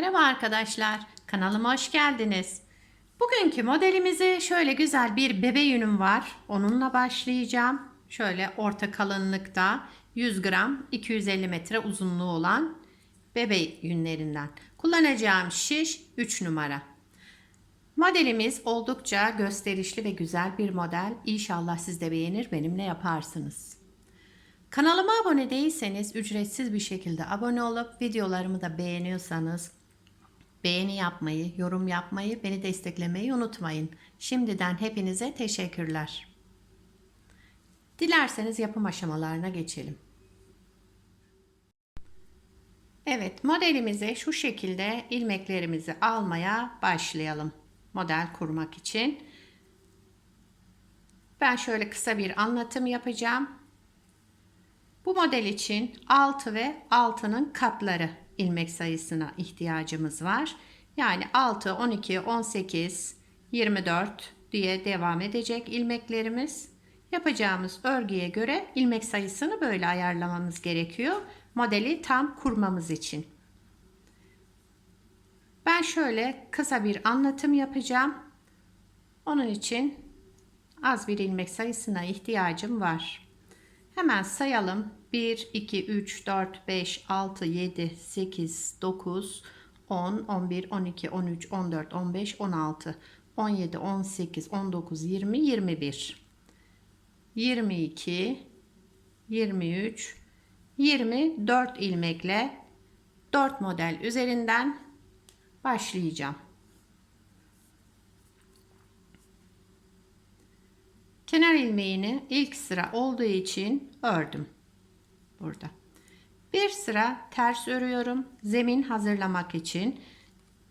Merhaba arkadaşlar, kanalıma hoş geldiniz. Bugünkü modelimizi şöyle güzel bir bebe yünüm var. Onunla başlayacağım. Şöyle orta kalınlıkta 100 gram 250 metre uzunluğu olan bebe yünlerinden. Kullanacağım şiş 3 numara. Modelimiz oldukça gösterişli ve güzel bir model. İnşallah siz de beğenir benimle yaparsınız. Kanalıma abone değilseniz ücretsiz bir şekilde abone olup videolarımı da beğeniyorsanız beğeni yapmayı, yorum yapmayı, beni desteklemeyi unutmayın. Şimdiden hepinize teşekkürler. Dilerseniz yapım aşamalarına geçelim. Evet, modelimize şu şekilde ilmeklerimizi almaya başlayalım. Model kurmak için. Ben şöyle kısa bir anlatım yapacağım. Bu model için 6 ve 6'nın katları ilmek sayısına ihtiyacımız var. Yani 6, 12, 18, 24 diye devam edecek ilmeklerimiz. Yapacağımız örgüye göre ilmek sayısını böyle ayarlamamız gerekiyor. Modeli tam kurmamız için. Ben şöyle kısa bir anlatım yapacağım. Onun için az bir ilmek sayısına ihtiyacım var. Hemen sayalım. 1, 2, 3, 4, 5, 6, 7, 8, 9, 10, 11, 12, 13, 14, 15, 16, 17, 18, 19, 20, 21, 22, 23, 24 ilmekle 4 model üzerinden başlayacağım. Kenar ilmeğini ilk sıra olduğu için ördüm. Burada. Bir sıra ters örüyorum. Zemin hazırlamak için.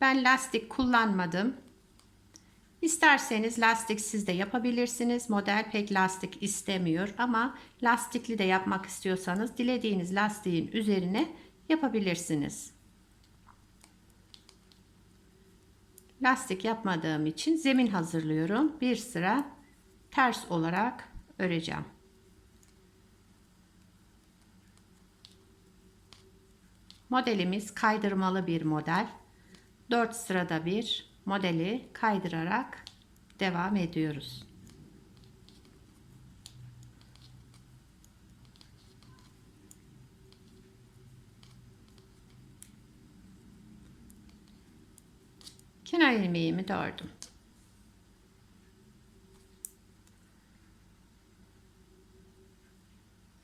Ben lastik kullanmadım. İsterseniz lastiksiz de yapabilirsiniz. Model pek lastik istemiyor ama lastikli de yapmak istiyorsanız dilediğiniz lastiğin üzerine yapabilirsiniz. Lastik yapmadığım için zemin hazırlıyorum. Bir sıra ters olarak öreceğim. Modelimiz kaydırmalı bir model. 4 sırada bir modeli kaydırarak devam ediyoruz. Kenar ilmeğimi de ördüm.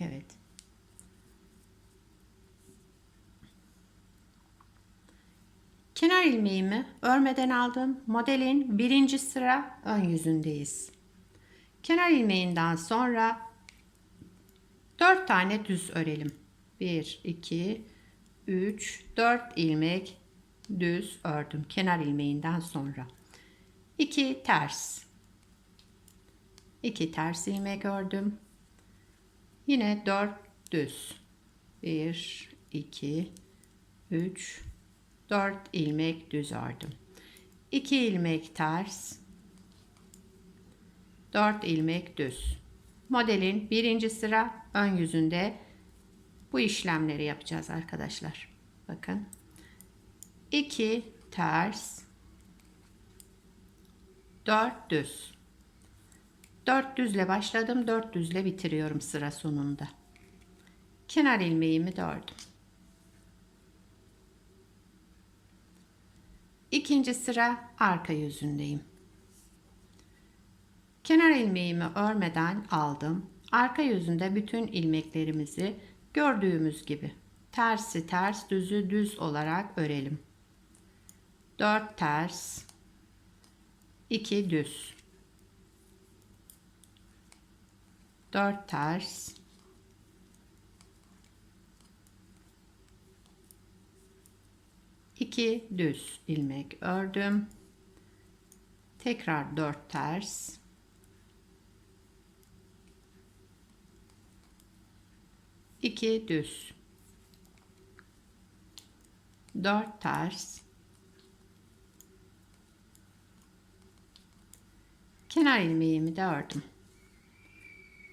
Evet. Kenar ilmeğimi örmeden aldım. Modelin birinci sıra ön yüzündeyiz. Kenar ilmeğinden sonra 4 tane düz örelim. 1, 2, 3, 4 ilmek düz ördüm. Kenar ilmeğinden sonra. 2 ters. 2 ters ilmek ördüm. Yine 4 düz. 1, 2, 3, 4 ilmek düz ördüm. 2 ilmek ters. 4 ilmek düz. Modelin birinci sıra ön yüzünde bu işlemleri yapacağız arkadaşlar. Bakın. 2 ters. 4 düz. 4 düzle başladım. 4 düzle bitiriyorum sıra sonunda. Kenar ilmeğimi de İkinci sıra arka yüzündeyim. Kenar ilmeğimi örmeden aldım. Arka yüzünde bütün ilmeklerimizi gördüğümüz gibi tersi ters düzü düz olarak örelim. 4 ters 2 düz 4 ters 2 düz ilmek ördüm. Tekrar 4 ters. iki düz. 4 ters. Kenar ilmeğimi de ördüm.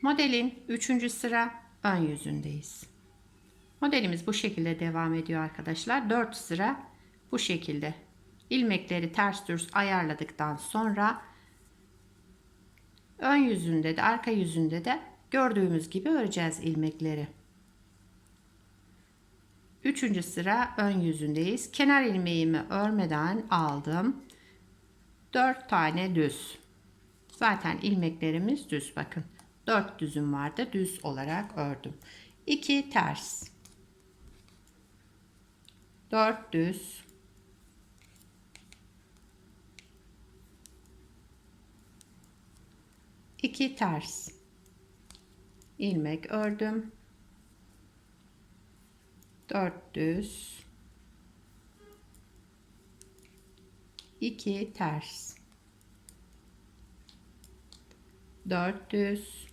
Modelin 3. sıra ön yüzündeyiz. Modelimiz bu şekilde devam ediyor arkadaşlar. 4 sıra Bu şekilde. ilmekleri ters düz ayarladıktan sonra ön yüzünde de arka yüzünde de gördüğümüz gibi öreceğiz ilmekleri. Üçüncü sıra ön yüzündeyiz. Kenar ilmeğimi örmeden aldım. 4 tane düz. Zaten ilmeklerimiz düz bakın. 4 düzüm vardı. Düz olarak ördüm. 2 ters. 4 düz. İki ters ilmek ördüm. 4 düz. 2 ters. 4 düz.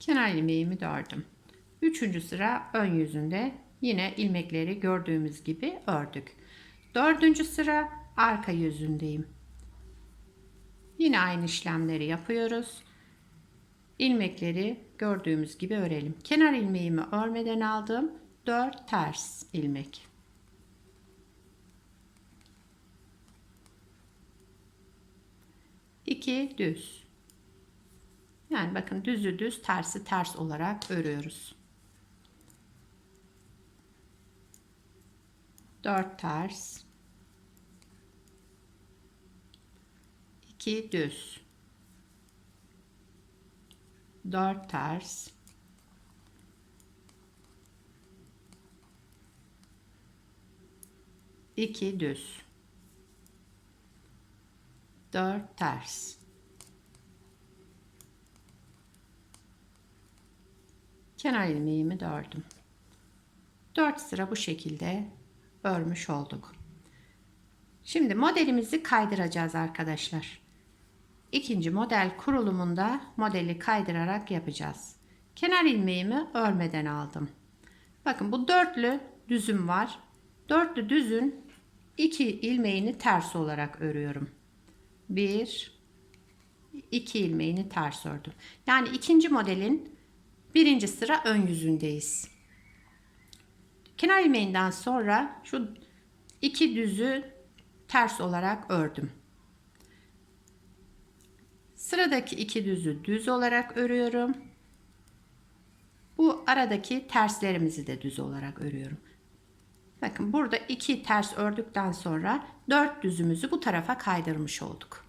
Kenar ilmeğimi ördüm. Üçüncü sıra ön yüzünde yine ilmekleri gördüğümüz gibi ördük. Dördüncü sıra arka yüzündeyim. Yine aynı işlemleri yapıyoruz. İlmekleri gördüğümüz gibi örelim. Kenar ilmeğimi örmeden aldım. 4 ters ilmek. İki düz. Yani bakın düzü düz, tersi ters olarak örüyoruz. 4 ters. 2 düz. 4 ters. 2 düz. 4 ters. Kenar ilmeğimi ördüm. 4 sıra bu şekilde örmüş olduk. Şimdi modelimizi kaydıracağız arkadaşlar. İkinci model kurulumunda modeli kaydırarak yapacağız. Kenar ilmeğimi örmeden aldım. Bakın bu dörtlü düzüm var. Dörtlü düzün iki ilmeğini ters olarak örüyorum. Bir, iki ilmeğini ters ördüm. Yani ikinci modelin birinci sıra ön yüzündeyiz. Kenar ilmeğinden sonra şu iki düzü ters olarak ördüm. Sıradaki iki düzü düz olarak örüyorum. Bu aradaki terslerimizi de düz olarak örüyorum. Bakın burada iki ters ördükten sonra dört düzümüzü bu tarafa kaydırmış olduk.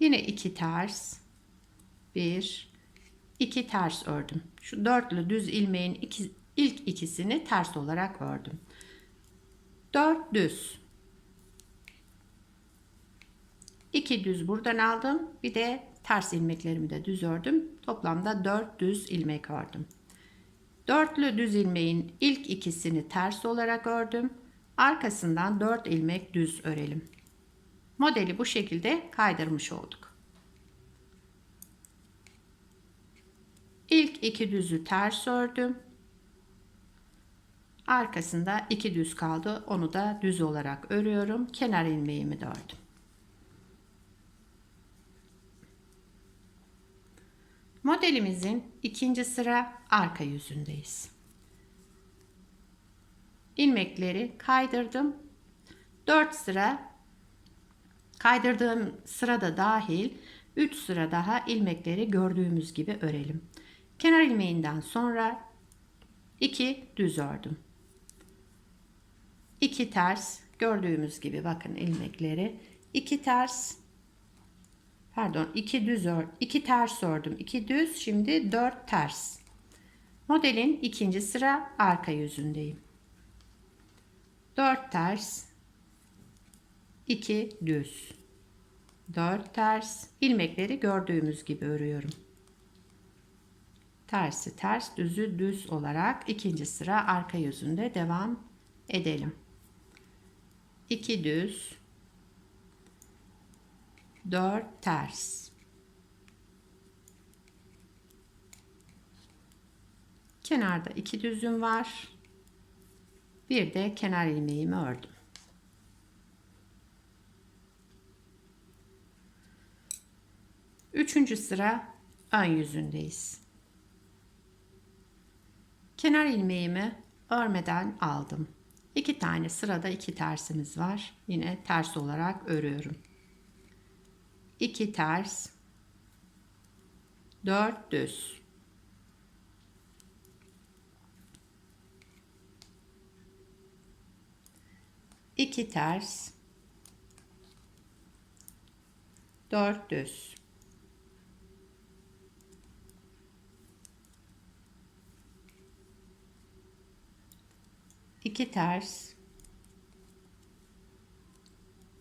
Yine iki ters. Bir, iki ters ördüm. Şu dörtlü düz ilmeğin iki, ilk ikisini ters olarak ördüm. Dört düz. 2 düz buradan aldım. Bir de ters ilmeklerimi de düz ördüm. Toplamda 4 düz ilmek ördüm. Dörtlü düz ilmeğin ilk ikisini ters olarak ördüm. Arkasından 4 ilmek düz örelim. Modeli bu şekilde kaydırmış olduk. İlk iki düzü ters ördüm. Arkasında iki düz kaldı. Onu da düz olarak örüyorum. Kenar ilmeğimi de ördüm. Modelimizin ikinci sıra arka yüzündeyiz. İlmekleri kaydırdım. 4 sıra kaydırdığım sırada dahil 3 sıra daha ilmekleri gördüğümüz gibi örelim. Kenar ilmeğinden sonra 2 düz ördüm. 2 ters gördüğümüz gibi bakın ilmekleri. 2 ters pardon 2 düz ör 2 ters ördüm. 2 düz şimdi 4 ters. Modelin ikinci sıra arka yüzündeyim. 4 ters 2 düz. 4 ters ilmekleri gördüğümüz gibi örüyorum tersi ters düzü düz olarak ikinci sıra arka yüzünde devam edelim. 2 düz 4 ters. Kenarda iki düzüm var. Bir de kenar ilmeğimi ördüm. Üçüncü sıra ön yüzündeyiz. Kenar ilmeğimi örmeden aldım. İki tane sırada iki tersimiz var. Yine ters olarak örüyorum. 2 ters 4 düz iki ters dört düz iki ters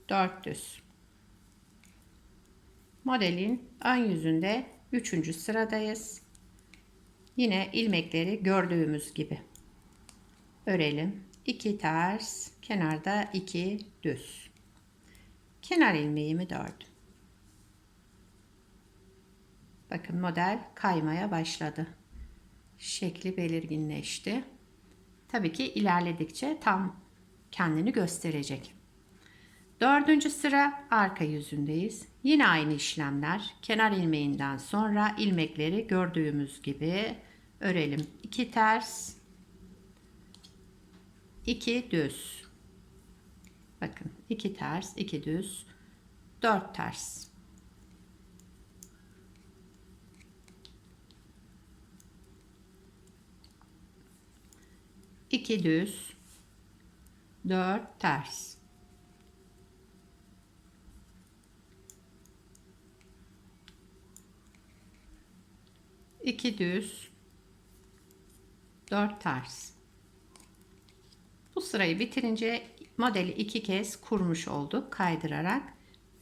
dört düz Modelin ön yüzünde 3. sıradayız. Yine ilmekleri gördüğümüz gibi örelim. 2 ters, kenarda 2 düz. Kenar ilmeğimi ördüm. Bakın model kaymaya başladı. Şekli belirginleşti. Tabii ki ilerledikçe tam kendini gösterecek. Dördüncü sıra arka yüzündeyiz. Yine aynı işlemler. Kenar ilmeğinden sonra ilmekleri gördüğümüz gibi örelim. 2 ters, 2 düz. Bakın 2 ters, 2 düz, 4 ters. İki düz, dört ters. 2 düz 4 ters. Bu sırayı bitirince modeli iki kez kurmuş olduk kaydırarak.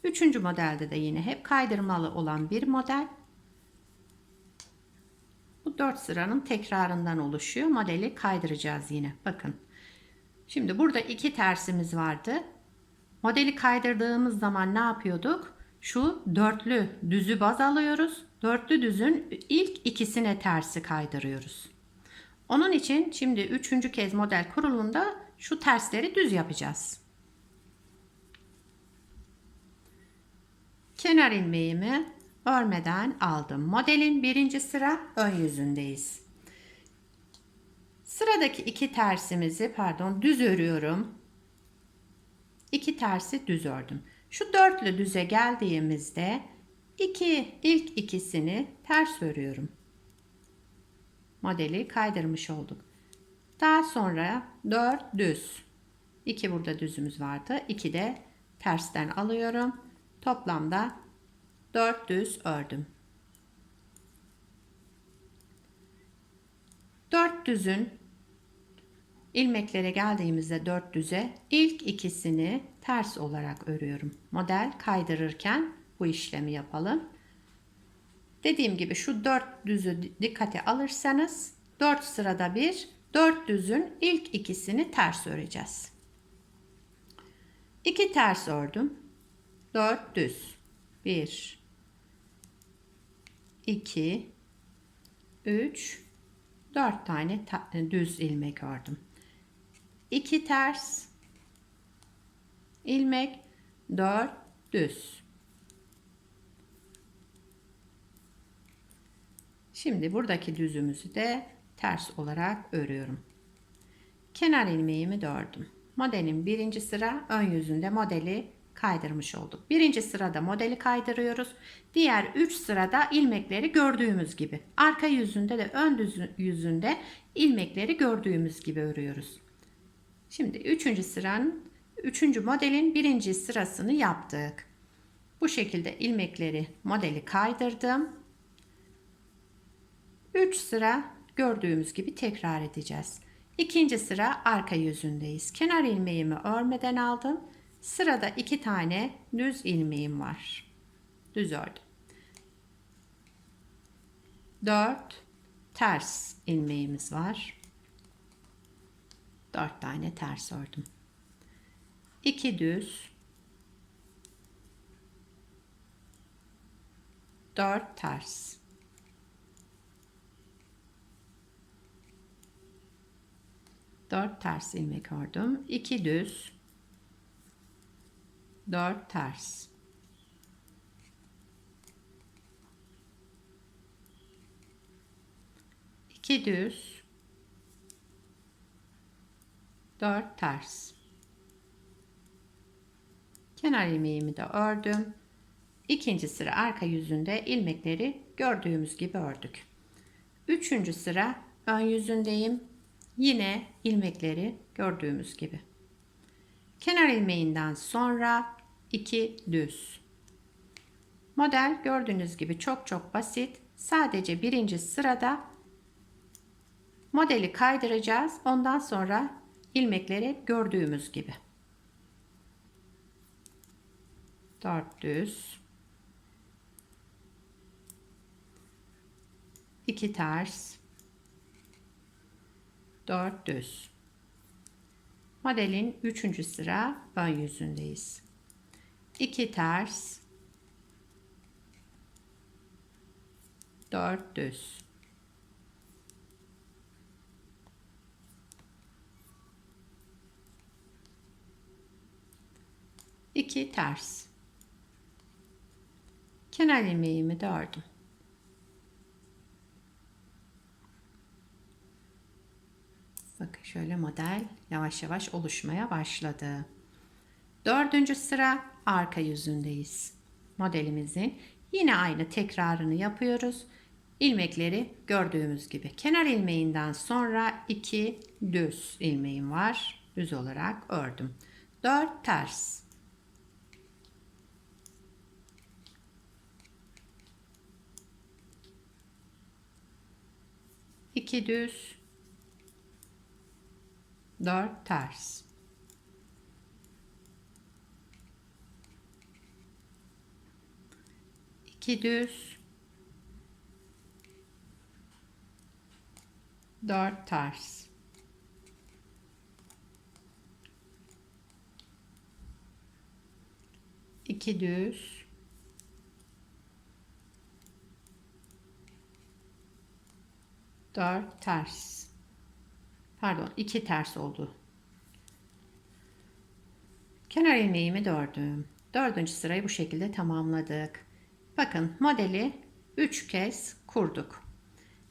Üçüncü modelde de yine hep kaydırmalı olan bir model bu dört sıranın tekrarından oluşuyor. Modeli kaydıracağız yine. Bakın. Şimdi burada iki tersimiz vardı. Modeli kaydırdığımız zaman ne yapıyorduk? Şu dörtlü düzü baz alıyoruz. Dörtlü düzün ilk ikisine tersi kaydırıyoruz. Onun için şimdi üçüncü kez model kurulunda şu tersleri düz yapacağız. Kenar ilmeğimi örmeden aldım. Modelin birinci sıra ön yüzündeyiz. Sıradaki iki tersimizi pardon düz örüyorum. İki tersi düz ördüm. Şu dörtlü düze geldiğimizde 2 ilk ikisini ters örüyorum. Modeli kaydırmış olduk. Daha sonra 4 düz. 2 burada düzümüz vardı. 2 de tersten alıyorum. Toplamda 4 düz ördüm. 4 düzün ilmeklere geldiğimizde 4 düze ilk ikisini ters olarak örüyorum. Model kaydırırken bu işlemi yapalım. Dediğim gibi şu dört düzü dikkate alırsanız dört sırada bir dört düzün ilk ikisini ters öreceğiz. İki ters ördüm. Dört düz. Bir, iki, üç, dört tane düz ilmek ördüm. İki ters ilmek, dört düz. Şimdi buradaki düzümüzü de ters olarak örüyorum. Kenar ilmeğimi ördüm. Modelin birinci sıra ön yüzünde modeli kaydırmış olduk. Birinci sırada modeli kaydırıyoruz. Diğer üç sırada ilmekleri gördüğümüz gibi. Arka yüzünde de ön yüzünde ilmekleri gördüğümüz gibi örüyoruz. Şimdi üçüncü sıranın üçüncü modelin birinci sırasını yaptık. Bu şekilde ilmekleri modeli kaydırdım. 3 sıra gördüğümüz gibi tekrar edeceğiz. İkinci sıra arka yüzündeyiz. Kenar ilmeğimi örmeden aldım. Sırada iki tane düz ilmeğim var. Düz ördüm. 4 ters ilmeğimiz var. 4 tane ters ördüm. 2 düz 4 ters 4 ters ilmek ördüm. 2 düz 4 ters. İki düz. Dört ters. Kenar ilmeğimi de ördüm. İkinci sıra arka yüzünde ilmekleri gördüğümüz gibi ördük. Üçüncü sıra ön yüzündeyim. Yine ilmekleri gördüğümüz gibi kenar ilmeğinden sonra 2 düz. Model gördüğünüz gibi çok çok basit. Sadece birinci sırada modeli kaydıracağız. Ondan sonra ilmekleri gördüğümüz gibi. 4 düz. 2 ters. 4 düz modelin 3. sıra ön yüzündeyiz. 2 ters. 4 düz. İki ters. Kenar ilmeğimi ördüm bakın şöyle model yavaş yavaş oluşmaya başladı. Dördüncü sıra arka yüzündeyiz. Modelimizin yine aynı tekrarını yapıyoruz. İlmekleri gördüğümüz gibi kenar ilmeğinden sonra iki düz ilmeğim var. Düz olarak ördüm. 4 ters. İki düz dört ters. İki düz. Dört ters. İki düz. Dört ters pardon iki ters oldu. Kenar ilmeğimi ördüm dördüncü sırayı bu şekilde tamamladık. Bakın modeli üç kez kurduk.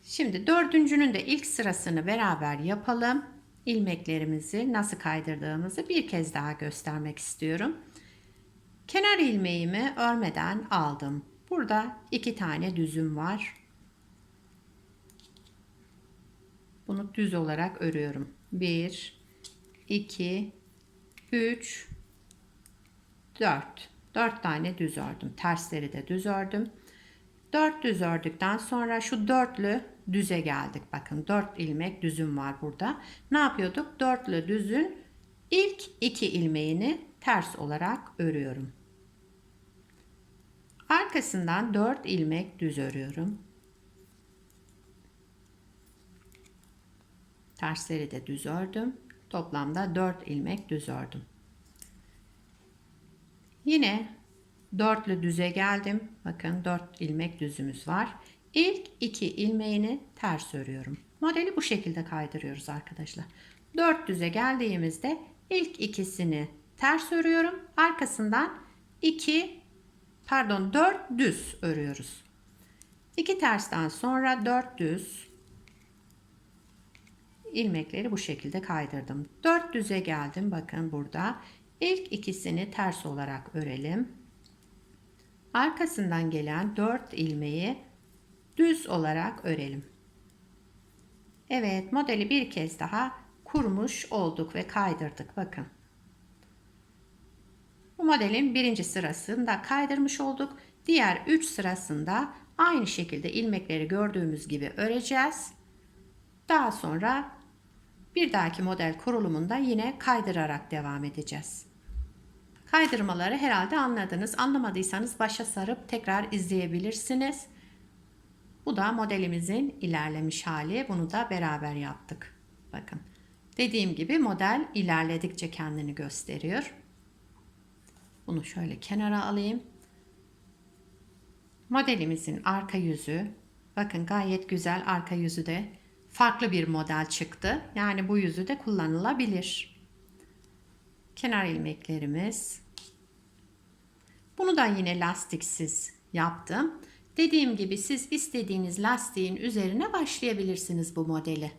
Şimdi dördüncünün de ilk sırasını beraber yapalım. İlmeklerimizi nasıl kaydırdığımızı bir kez daha göstermek istiyorum. Kenar ilmeğimi örmeden aldım. Burada iki tane düzüm var Bunu düz olarak örüyorum. 1 2 3 4 4 tane düz ördüm. Tersleri de düz ördüm. 4 düz ördükten sonra şu dörtlü düze geldik. Bakın 4 ilmek düzüm var burada. Ne yapıyorduk? Dörtlü düzün ilk iki ilmeğini ters olarak örüyorum. Arkasından 4 ilmek düz örüyorum. Tersleri de düz ördüm. Toplamda 4 ilmek düz ördüm. Yine dörtlü düze geldim. Bakın 4 ilmek düzümüz var. İlk 2 ilmeğini ters örüyorum. Modeli bu şekilde kaydırıyoruz arkadaşlar. 4 düze geldiğimizde ilk ikisini ters örüyorum. Arkasından 2 pardon 4 düz örüyoruz. 2 tersten sonra 4 düz ilmekleri bu şekilde kaydırdım. 4 düze geldim. Bakın burada. İlk ikisini ters olarak örelim. Arkasından gelen 4 ilmeği düz olarak örelim. Evet modeli bir kez daha kurmuş olduk ve kaydırdık. Bakın. Bu modelin birinci sırasında kaydırmış olduk. Diğer 3 sırasında aynı şekilde ilmekleri gördüğümüz gibi öreceğiz. Daha sonra bir dahaki model kurulumunda yine kaydırarak devam edeceğiz. Kaydırmaları herhalde anladınız. Anlamadıysanız başa sarıp tekrar izleyebilirsiniz. Bu da modelimizin ilerlemiş hali. Bunu da beraber yaptık. Bakın. Dediğim gibi model ilerledikçe kendini gösteriyor. Bunu şöyle kenara alayım. Modelimizin arka yüzü. Bakın gayet güzel arka yüzü de farklı bir model çıktı. Yani bu yüzü de kullanılabilir. Kenar ilmeklerimiz. Bunu da yine lastiksiz yaptım. Dediğim gibi siz istediğiniz lastiğin üzerine başlayabilirsiniz bu modeli.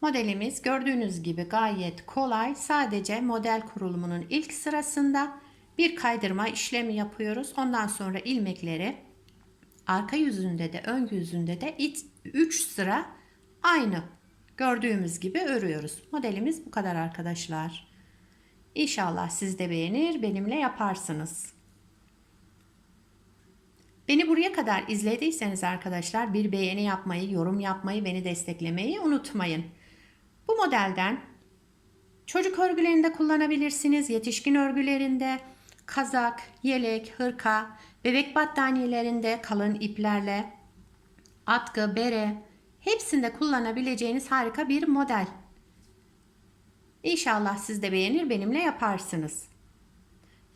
Modelimiz gördüğünüz gibi gayet kolay. Sadece model kurulumunun ilk sırasında bir kaydırma işlemi yapıyoruz. Ondan sonra ilmekleri arka yüzünde de ön yüzünde de 3 sıra aynı gördüğümüz gibi örüyoruz. Modelimiz bu kadar arkadaşlar. İnşallah siz de beğenir, benimle yaparsınız. Beni buraya kadar izlediyseniz arkadaşlar bir beğeni yapmayı, yorum yapmayı, beni desteklemeyi unutmayın. Bu modelden çocuk örgülerinde kullanabilirsiniz, yetişkin örgülerinde, kazak, yelek, hırka, bebek battaniyelerinde kalın iplerle, atkı, bere hepsinde kullanabileceğiniz harika bir model. İnşallah siz de beğenir benimle yaparsınız.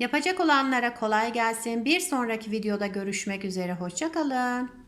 Yapacak olanlara kolay gelsin. Bir sonraki videoda görüşmek üzere. Hoşçakalın.